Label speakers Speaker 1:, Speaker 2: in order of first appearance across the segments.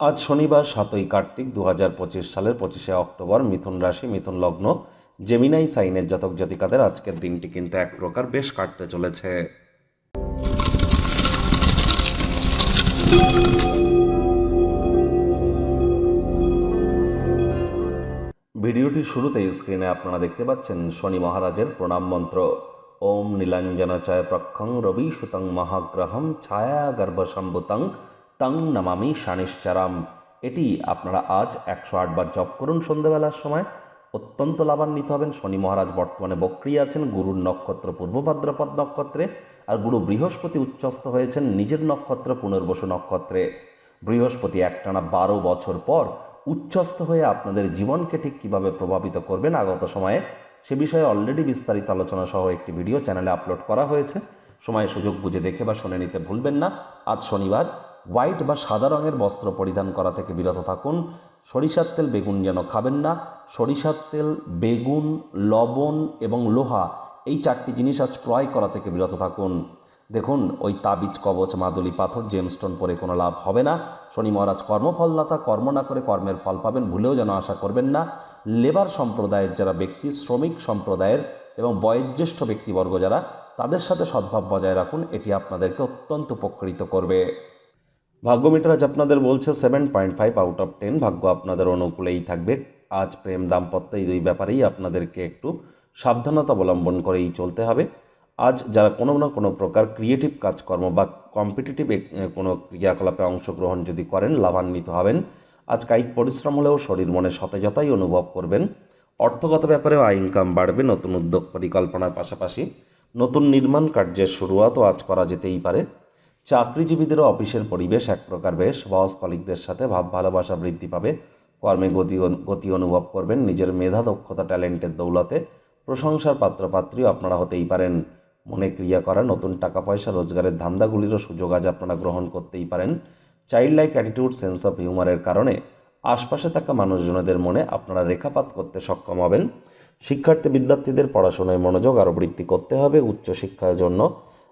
Speaker 1: আজ শনিবার সাতই কার্তিক দু হাজার পঁচিশ সালের পঁচিশে অক্টোবর মিথুন রাশি, মিথুন লগ্ন জেমিনাই সাইনের জাতক জাতিকাদের আজকের দিনটি কিন্তু এক প্রকার বেশ কাটতে চলেছে। ভিডিওটির শুরুতেই স্ক্রিনে আপনারা দেখতে পাচ্ছেন শনি মহারাজের প্রণাম মন্ত্র। ওম নীলাঞ্জন চয় প্রক্ষং রবি সুতং মহাগ্রহম ছায়া গর্ভসম্ভুতং তং নমামি শানিশ্চারাম। এটি আপনারা আজ একশো আটবার জপ করুন সন্ধ্যেবেলার সময়। অত্যন্ত লাভান্বিত হবেন। শনি মহারাজ বর্তমানে বক্রিয় আছেন। গুরুর নক্ষত্র পূর্ব ভাদ্রপদ নক্ষত্রে। আর গুরু বৃহস্পতি উচ্চস্থ হয়েছেন নিজের নক্ষত্র পুনর্বসু নক্ষত্রে। বৃহস্পতি একটানা বারো বছর পর উচ্চস্থ হয়ে আপনাদের জীবনকে ঠিক কীভাবে প্রভাবিত করবেন আগত সময়ে, সে বিষয়ে অলরেডি বিস্তারিত আলোচনা সহ একটি ভিডিও চ্যানেলে আপলোড করা হয়েছে। সময় সুযোগ বুঝে দেখে বা শুনে নিতে ভুলবেন না। আজ শনিবার হোয়াইট বা সাদা রঙের বস্ত্র পরিধান করা থেকে বিরত থাকুন। সরিষার তেল বেগুন যেন খাবেন না। সরিষার তেল, বেগুন, লবণ এবং লোহা এই চারটি জিনিস আজ ক্রয় করা থেকে বিরত থাকুন। দেখুন, ওই তাবিজ, কবচ, মাদুলি, পাথর জেমস্টোন পরে কোনো লাভ হবে না। শনি মহারাজ কর্মফলদাতা, কর্ম না করে কর্মের ফল পাবেন ভুলেও যেন আশা করবেন না। লেবার সম্প্রদায়ের যারা ব্যক্তি, শ্রমিক সম্প্রদায়ের এবং বয়োজ্যেষ্ঠ ব্যক্তিবর্গ যারা, তাদের সাথে সদ্ভাব বজায় রাখুন। এটি আপনাদেরকে অত্যন্ত উপকৃত করবে। ভাগ্য মিটার আজ আপনাদের বলছে seven point five out of ten ভাগ্য আপনাদের অনুকূলেই থাকবে। আজ প্রেম দাম্পত্য এই দুই ব্যাপারেই আপনাদেরকে একটু সাবধানতা অবলম্বন করেই চলতে হবে। আজ যারা কোনো না কোনো প্রকার ক্রিয়েটিভ কাজকর্ম বা কম্পিটিটিভ কোনো ক্রিয়াকলাপে অংশগ্রহণ যদি করেন, লাভান্বিত হবেন, আজ কায়িক পরিশ্রম হলেও শরীর মনে সতেজতাই অনুভব করবেন। অর্থগত ব্যাপারেও আয় ইনকাম বাড়বে, নতুন উদ্যোগ পরিকল্পনার পাশাপাশি নতুন নির্মাণ কার্যের শুরুয়াতও আজ করা যেতেই পারে। চাকরিজীবীদেরও অফিসের পরিবেশ এক প্রকার বেশ। বস কলিকদের সাথে ভাব, ভালোবাসা বৃদ্ধি পাবে। কর্মে গতি গতি অনুভব করবেন। নিজের মেধা, দক্ষতা, ট্যালেন্টের দৌলতে প্রশংসার পাত্রপাত্রীও আপনারা হতেই পারেন। মনে ক্রিয়া করা, নতুন টাকা, পয়সা, রোজগারের ধান্দাগুলিরও সুযোগ আজ আপনারা গ্রহণ করতেই পারেন। Child like attitude, sense of হিউমারের কারণে আশপাশে থাকা মানুষজনদের মনে আপনারা রেখাপাত করতে সক্ষম হবেন। শিক্ষার্থী, বিদ্যার্থীদের পড়াশোনায় মনোযোগ আরও বৃদ্ধি করতে হবে। উচ্চশিক্ষার জন্য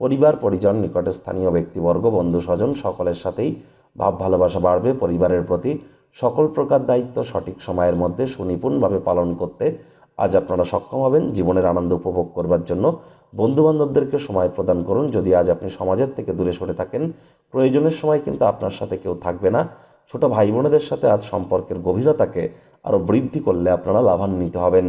Speaker 1: পরিবার, পরিজন, নিকটে স্থানীয় ব্যক্তিবর্গ, বন্ধু, স্বজন সকলের সাথেই ভাব ভালোবাসা বাড়বে। পরিবারের প্রতি সকল প্রকার দায়িত্ব সঠিক সময়ের মধ্যে সুনিপুণভাবে পালন করতে আজ আপনারা সক্ষম হবেন। জীবনের আনন্দ উপভোগ করবার জন্য বন্ধুবান্ধবদেরকে সময় প্রদান করুন। যদি আজ আপনি সমাজের থেকে দূরে সরে থাকেন, প্রয়োজনের সময় কিন্তু আপনার সাথে কেউ থাকবে না। ছোট ভাই বোনেদের সাথে আজ সম্পর্কের গভীরতাকে আরও বৃদ্ধি করলে আপনারা লাভান্বিত হবেন।